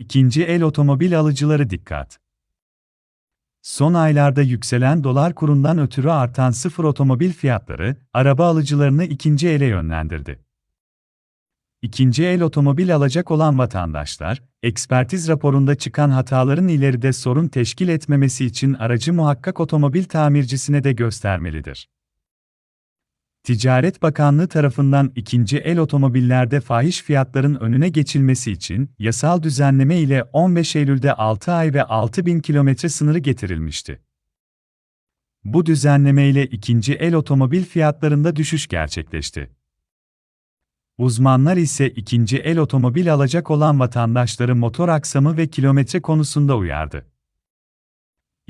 İkinci el otomobil alıcıları dikkat. Son aylarda yükselen dolar kurundan ötürü artan sıfır otomobil fiyatları, araba alıcılarını ikinci ele yönlendirdi. İkinci el otomobil alacak olan vatandaşlar, ekspertiz raporunda çıkan hataların ileride sorun teşkil etmemesi için aracı muhakkak otomobil tamircisine de göstermelidir. Ticaret Bakanlığı tarafından ikinci el otomobillerde fahiş fiyatların önüne geçilmesi için yasal düzenleme ile 15 Eylül'de 6 ay ve 6 bin kilometre sınırı getirilmişti. Bu düzenleme ile ikinci el otomobil fiyatlarında düşüş gerçekleşti. Uzmanlar ise ikinci el otomobil alacak olan vatandaşları motor aksamı ve kilometre konusunda uyardı.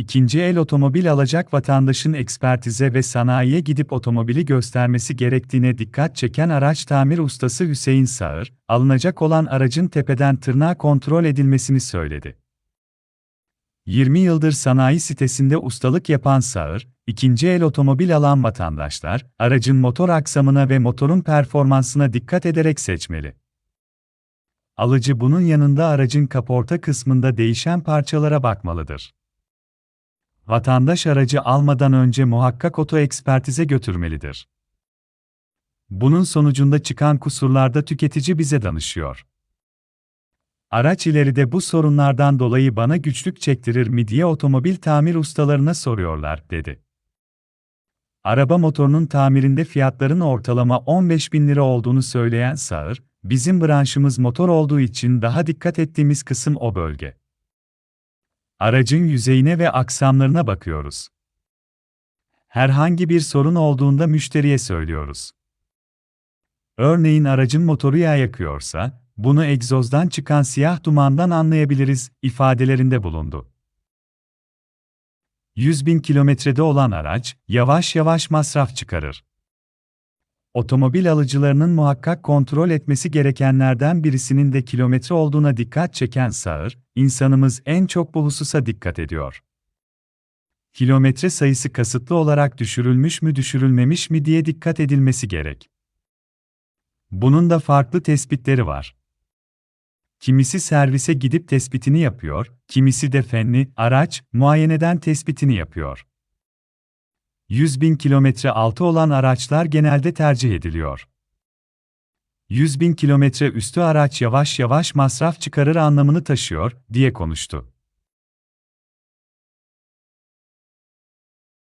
İkinci el otomobil alacak vatandaşın ekspertize ve sanayiye gidip otomobili göstermesi gerektiğine dikkat çeken araç tamir ustası Hüseyin Sağır, alınacak olan aracın tepeden tırnağa kontrol edilmesini söyledi. 20 yıldır sanayi sitesinde ustalık yapan Sağır, ikinci el otomobil alan vatandaşlar, aracın motor aksamına ve motorun performansına dikkat ederek seçmeli. Alıcı bunun yanında aracın kaporta kısmında değişen parçalara bakmalıdır. Vatandaş aracı almadan önce muhakkak oto ekspertize götürmelidir. Bunun sonucunda çıkan kusurlarda tüketici bize danışıyor. Araç ileride bu sorunlardan dolayı bana güçlük çektirir mi diye otomobil tamir ustalarına soruyorlar, dedi. Araba motorunun tamirinde fiyatların ortalama 15 bin lira olduğunu söyleyen Sağır, bizim branşımız motor olduğu için daha dikkat ettiğimiz kısım o bölge. Aracın yüzeyine ve aksamlarına bakıyoruz. Herhangi bir sorun olduğunda müşteriye söylüyoruz. Örneğin aracın motoru yağ yakıyorsa, bunu egzozdan çıkan siyah dumandan anlayabiliriz, ifadelerinde bulundu. 100 bin kilometrede olan araç, yavaş yavaş masraf çıkarır. Otomobil alıcılarının muhakkak kontrol etmesi gerekenlerden birisinin de kilometre olduğuna dikkat çeken Sağır, insanımız en çok bu hususa dikkat ediyor. Kilometre sayısı kasıtlı olarak düşürülmüş mü düşürülmemiş mi diye dikkat edilmesi gerek. Bunun da farklı tespitleri var. Kimisi servise gidip tespitini yapıyor, kimisi de fenli, araç, muayeneden tespitini yapıyor. 100 bin kilometre altı olan araçlar genelde tercih ediliyor. 100 bin kilometre üstü araç yavaş yavaş masraf çıkarır anlamını taşıyor, diye konuştu.